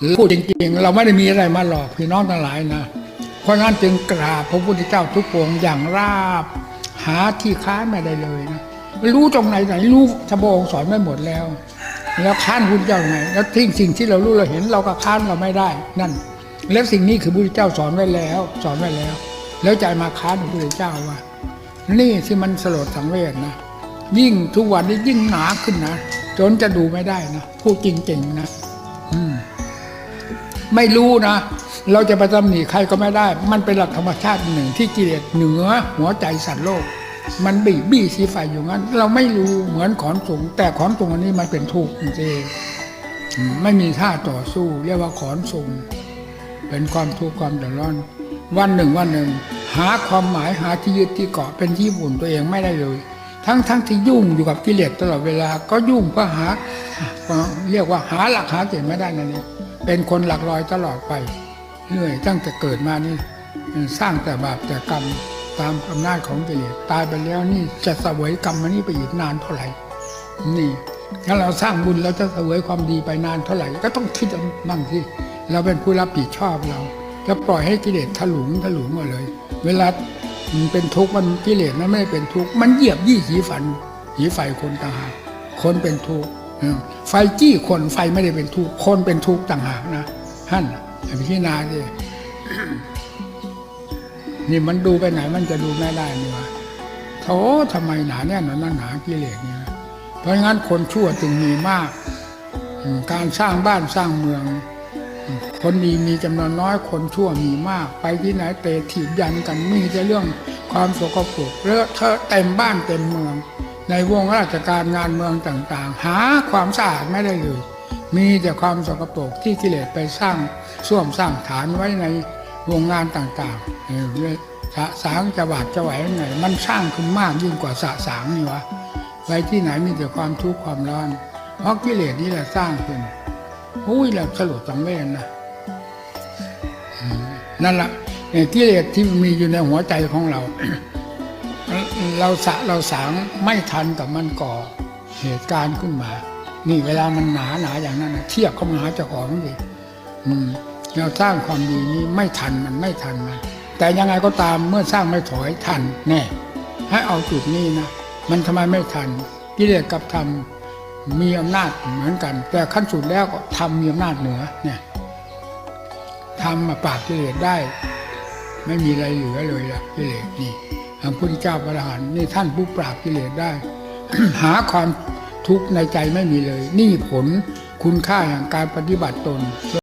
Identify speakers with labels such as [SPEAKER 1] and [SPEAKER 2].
[SPEAKER 1] คือพูดจริงๆ เราไม่ได้มีอะไรมาหลอกพี่น้องทั้งหลายนะ เพราะงั้นจึงกราบพระพุทธเจ้าทุกพระองอย่างราบ หาที่ค้านไม่ได้เลยนะไม่รู้ตรงไหนไหนรู้ทบองสอนไม่หมดแล้ว แล้วค้านพุทธเจ้าไงแล้วทิ้งสิ่งที่เรารู้เราเห็นเราก็ค้านเราไม่ได้นั่น แล้วสิ่งนี้คือพระพุทธเจ้าสอนไว้แล้ว สอนไว้แล้ว แล้วจมาค้านพระพุทธเจ้าว่า นี่ที่มันสลดสังเวชนะยิ่งทุกวันนี้ยิ่งหนาขึ้นนะจนจะดูไม่ได้นะพูดจริงๆนะ อืม ไม่รู้นะ เราจะไปตำหนิใครก็ไม่ได้ มันเป็นหลักธรรมชาติหนึ่งที่กิเลสเหนือหัวใจสัตว์โลก มันบีบบี้สีไฟอยู่งั้น เราไม่รู้เหมือนขอนสูง แต่ขอนสูงอันนี้มันเป็นทุกข์จริงไม่มีท่าต่อสู้ เรียกว่าขอนสูงเป็นความทุกข์ความเดือดร้อน วันหนึ่งวันหนึ่ง หาความหมายหาที่ยึดที่เกาะเป็นที่บุญตัวเองไม่ได้เลย ทั้งทั้งที่ยุ่งอยู่กับกิเลสตลอดเวลา ก็ยุ่งเพื่อหา เรียกว่าหาหลักหาเกณฑ์ไม่ได้นั่นเอง เป็นคนหลักลอยตลอดไปเรื่อยตั้งแต่เกิดมานี่สร้างแต่บาปแต่กรรมตามอำนาจของกิเลสตายไปแล้วนี่จะเสวยกรรมมันนี่ไปอีกนานเท่าไหร่ นี่ถ้าเราสร้างบุญเราจะเสวยความดีไปนานเท่าไหร่ ก็ต้องคิดบ้างสิเราเป็นผู้รับผิดชอบเราจะปล่อยให้กิเลสถลุงถลุงมาเลย เวลามันเป็นทุกข์มันกิเลสมันไม่เป็นทุกข์มันเหยียบยี่หีฝันหีไฟคนต่างหากคนเป็นทุกข์ ไฟจี้คนไฟไม่ได้เป็นทุกข์คนเป็นทุกข์ต่างหากนะท่านอย่าไปพิจารณาดินี่มันดูไปไหนมันจะดูไม่ได้นี่วะโธ่ทำไมหนาแน่นหนาหนากิเลสเนี่ย เพราะงั้นคนชั่วจึงมีมาก การสร้างบ้านสร้างเมือง คนดีมีจำนวนน้อยคนชั่วมีมาก ไปที่ไหนเตะถีบยันกันมีแต่เรื่องความสกปรกเลอะเทอะเต็มบ้านเต็มเมือง ในวงราชการงานเมืองต่างๆ หาความสะอาดไม่ได้เลยมีแต่ความสกปรกที่กิเลสไปสร้างส้วมสร้างฐานไว้ในวงงานต่างๆเออเลยสะสางจะบาดจะไหวยังไงมันสร้างขึ้นมากยิ่งกว่าสะสางนี่วะไปที่ไหนมีแต่ความทุกข์ความร้อน เพราะกิเลสนี่แหละสร้างขึ้นอุ้ยแล้วสลดสังเวชนะนั่นแหละเนี่ยกิเลสที่มีอยู่ในหัวใจของเรา เราสะเราสางไม่ทันกับมันก่อเหตุการณ์ขึ้นมา นี่เวลามันหนาหนาอย่างนั้นนะเทียบเข้ามาหาเจ้าของดิเราสร้างความดีนี้ไม่ทันมันไม่ทันมันแต่ยังไงก็ตามเมื่อสร้างไม่ถอยทันแน่ให้เอาจุดนี้นะมันทำไมไม่ทันกิเลสกับธรรมมีอำนาจเหมือนกัน แต่ขั้นสุดแล้วก็ธรรมมีอำนาจเหนือเนี่ยธรรมมาปราบกิเลสได้ ไม่มีอะไรเหลือเลยละกิเลสนี่ พระพุทธเจ้าพระอรหันต์นี่ท่านผู้ปราบกิเลสได้ หาความทุกข์ในใจไม่มีเลย นี่ผลคุณค่าแห่งการปฏิบัติตน